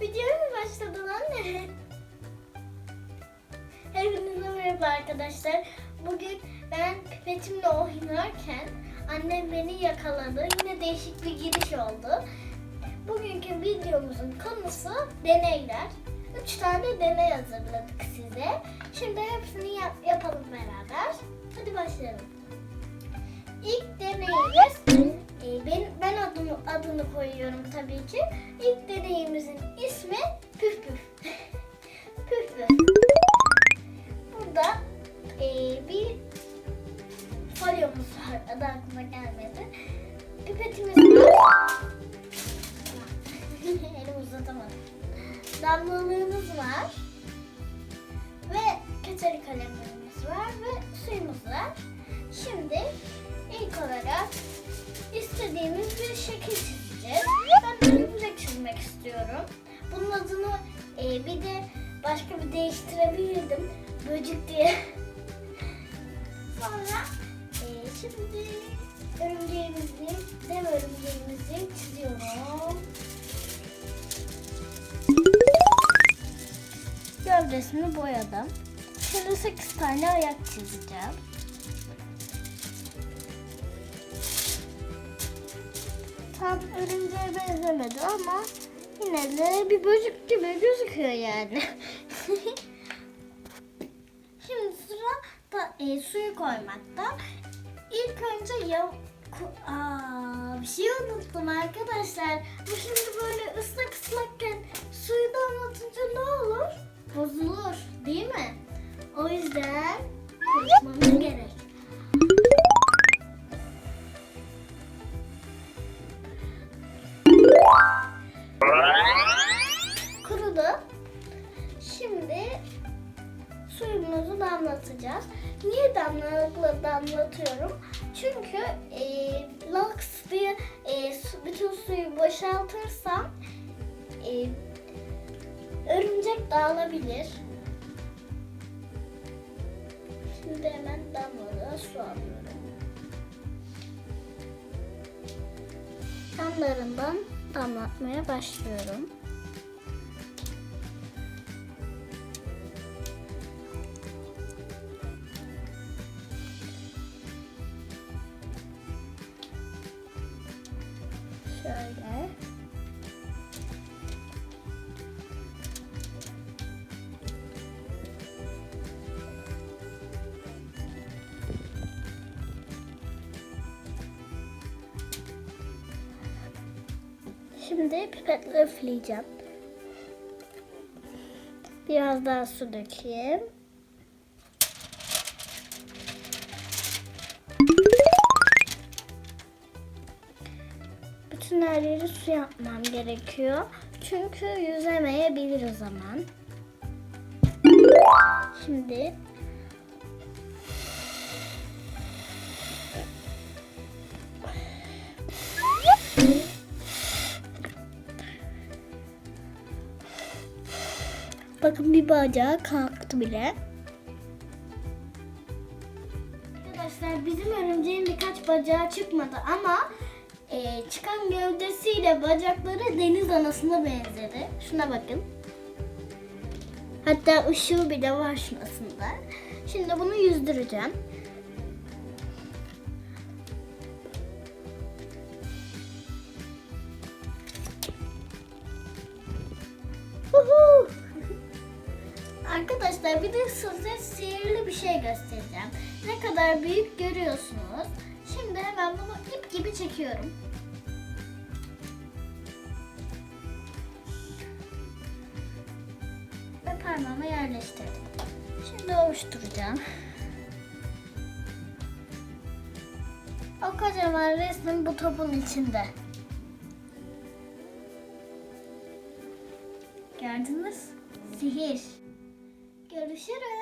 Videoya mı başladın anne? Hepinize merhaba arkadaşlar. Bugün ben pipetimle oynarken annem beni yakaladı. Yine değişik bir giriş oldu. Bugünkü videomuzun konusu deneyler. Üç tane deney hazırladık size. Şimdi hepsini yap- yapalım beraber. Hadi başlayalım. İlk deneyimiz ben, ben adını, adını koyuyorum tabii ki. İlk deneyimizin ismi Püf Püf. püf Püf. Burada e, bir folyomuz var. Adı aklıma gelmedi. Pipetimiz var. Elimi uzatamadım. Damlalığımız var. Ve keçeli kalemlerimiz var ve suyumuz var. Şimdi ilk olarak istediğimiz bir şekil çizeceğiz. Ben örümcek çizmek istiyorum. Bunun adını e, bir de başka bir değiştirebilirdim. Böcük diye. Sonra e, şimdi örümceğimizi, dev örümceğimizi çiziyorum. Gövdesini boyadım. Şimdi 8 tane ayak çizeceğim. Tam örümceğe benzemedi ama yine de bir böcek gibi gözüküyor yani. Şimdi sıra da e, suyu koymakta. İlk önce ya Aa, bir şey unuttum arkadaşlar. Bu şimdi böyle ıslak ıslakken suyu damlatınca ne olur? Bozulur değil mi? O yüzden kurutmamız gerek. Damlatıyorum? Çünkü e, laks diye e, su- bütün suyu boşaltırsam e, örümcek dağılabilir. Şimdi hemen damlalığa su alıyorum. Yanlarından damlatmaya başlıyorum. Şöyle. Şimdi pipetle üfleyeceğim. Biraz daha su dökeyim. Bütün su yapmam gerekiyor. Çünkü yüzemeyebilir o zaman. Şimdi bakın bir bacağı kalktı bile. Arkadaşlar bizim örümceğin birkaç bacağı çıkmadı ama e, çıkan gövdesiyle bacakları deniz anasına benzedi. Şuna bakın. Hatta ışığı bile var şurasında. Şimdi bunu yüzdüreceğim. Arkadaşlar bir de size sihirli bir şey göstereceğim. Ne kadar büyük görüyorsunuz. Şimdi hemen bunu ip gibi çekiyorum. Ve parmağıma yerleştirdim. Şimdi oluşturacağım. O kocaman resmin bu topun içinde. Gördünüz? Sihir. Görüşürüz.